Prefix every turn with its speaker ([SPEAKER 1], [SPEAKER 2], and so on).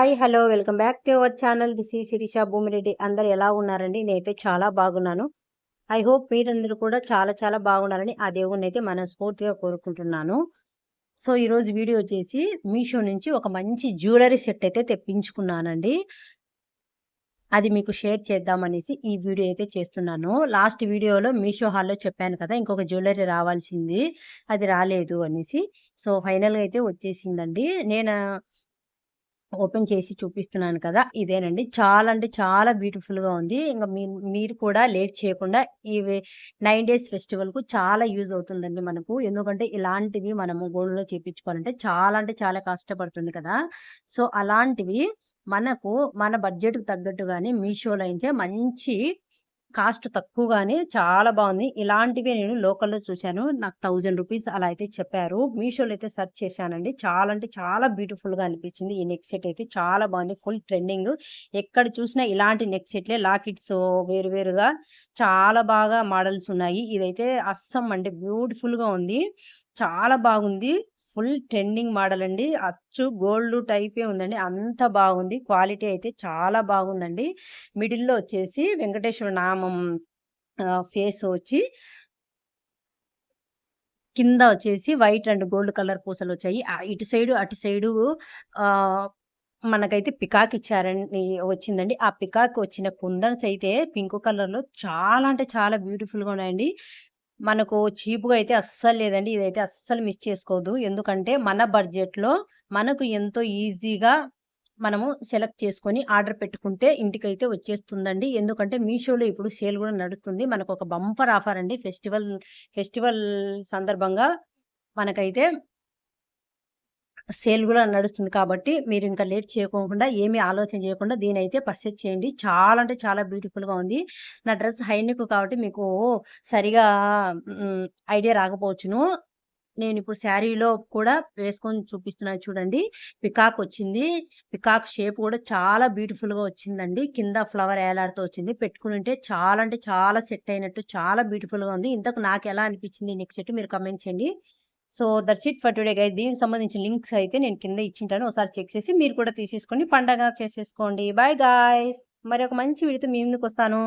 [SPEAKER 1] Hi hello welcome back to our channel this ఈ శిరీష భూమిరెడ్డి అందరు ఎలా ఉన్నారండి? నేనైతే చాలా బాగున్నాను. ఐ హోప్ మీరందరూ కూడా చాలా చాలా బాగున్నారని ఆ దేవుణ్ణి అయితే మనస్ఫూర్తిగా కోరుకుంటున్నాను. సో ఈరోజు వీడియో వచ్చేసి మీషో నుంచి ఒక మంచి జ్యువెలరీ సెట్ అయితే తెప్పించుకున్నానండి. అది మీకు షేర్ చేద్దామనేసి ఈ వీడియో అయితే చేస్తున్నాను. లాస్ట్ వీడియోలో మీషో హాల్లో చెప్పాను కదా ఇంకొక జ్యువెలరీ రావాల్సింది. అది రాలేదు అనేసి. సో ఫైనల్గా అయితే వచ్చేసిందండి. నేను ఓపెన్ చేసి చూపిస్తున్నాను కదా! ఇదేనండి. చాలా అంటే చాలా బ్యూటిఫుల్గా ఉంది. ఇంకా మీరు కూడా లేట్ చేయకుండా ఈ నైన్ డేస్ ఫెస్టివల్కు చాలా యూజ్ అవుతుందండి మనకు. ఎందుకంటే ఇలాంటివి మనము గోల్డ్లో చేయించుకోవాలంటే చాలా అంటే చాలా కష్టపడుతుంది కదా! సో అలాంటివి మనకు మన బడ్జెట్‌కి తగ్గట్టుగానే మీషోలో అయితే మంచి కాస్ట్ తక్కువగానే చాలా బాగుంది. ఇలాంటివే నేను లోకల్‌లో చూశాను. నాకు థౌజండ్ రూపీస్ అలా అయితే చెప్పారు. మీషోలో అయితే సెర్చ్ చేశానండి. చాలా అంటే చాలా బ్యూటిఫుల్‌గా అనిపించింది. ఈ నెక్ సెట్ అయితే చాలా బాగుంది. Full trending. ఎక్కడ చూసినా ఇలాంటి నెక్ సెట్‌లే లాకెట్స్ వేరు వేరుగా చాలా బాగా మోడల్స్ ఉన్నాయి. ఇదైతే అస్సం అంటే బ్యూటిఫుల్‌గా ఉంది. చాలా బాగుంది. ఫుల్ ట్రెండింగ్ మోడల్ అండి. అచ్చు గోల్డ్ టైపే ఉందండి. అంత బాగుంది. క్వాలిటీ అయితే చాలా బాగుందండి. మిడిల్‌లో వచ్చేసి వెంకటేశ్వర నామం ఫేస్ వచ్చి కింద వచ్చేసి వైట్ అండ్ గోల్డ్ కలర్ పూసలు వచ్చాయి ఇటు సైడు, అటు సైడు మనకైతే పికాక్ ఇచ్చారండి వచ్చిందండి. ఆ పికాక్ వచ్చిన కుందన్స్ అయితే పింక్ కలర్‌లో చాలా అంటే చాలా బ్యూటిఫుల్‌గా ఉన్నాయండి. మనకు చీపుగా అయితే అస్సలు లేదండి. ఇదైతే అస్సలు మిస్ చేసుకోవద్దు. ఎందుకంటే మన బడ్జెట్‌లో మనకు ఎంతో ఈజీగా మనము సెలెక్ట్ చేసుకొని ఆర్డర్ పెట్టుకుంటే ఇంటికైతే వచ్చేస్తుందండి. ఎందుకంటే మీషోలో ఇప్పుడు సేల్ కూడా నడుస్తుంది. మనకు ఒక బంపర్ ఆఫర్ అండి. ఫెస్టివల్ ఫెస్టివల్ సందర్భంగా మనకైతే సేల్ కూడా నడుస్తుంది కాబట్టి మీరు ఇంకా లేట్ చేయకోకుండా ఏమీ ఆలోచన చేయకుండా దీని అయితే పర్చేజ్ చేయండి. చాలా అంటే చాలా బ్యూటిఫుల్‌గా ఉంది. నా డ్రెస్ హైనిక్ కాబట్టి మీకు సరిగా ఐడియా రాకపోవచ్చును. నేను ఇప్పుడు శారీలో కూడా వేసుకొని చూపిస్తున్నాను చూడండి. పికాక్ వచ్చింది. పికాక్ షేప్ కూడా చాలా బ్యూటిఫుల్‌గా వచ్చిందండి. కింద ఫ్లవర్ ఏలాడుతూ వచ్చింది. పెట్టుకుంటే చాలా అంటే చాలా సెట్ అయినట్టు చాలా బ్యూటిఫుల్‌గా ఉంది. ఇంతకు నాకు ఎలా అనిపించింది నెక్స్ట్ సెట్ మీరు కమెంట్ చేయండి. So that's it for today guys. దీనికి సంబంధించిన లింక్స్ అయితే నేను కింద ఇచ్చింటాను. ఒకసారి చెక్ చేసి మీరు కూడా తీసేసుకోండి పండగ చేసేసుకోండి. Bye guys. మరి ఒక మంచి వీడితో మీ ముందుకు వస్తాను.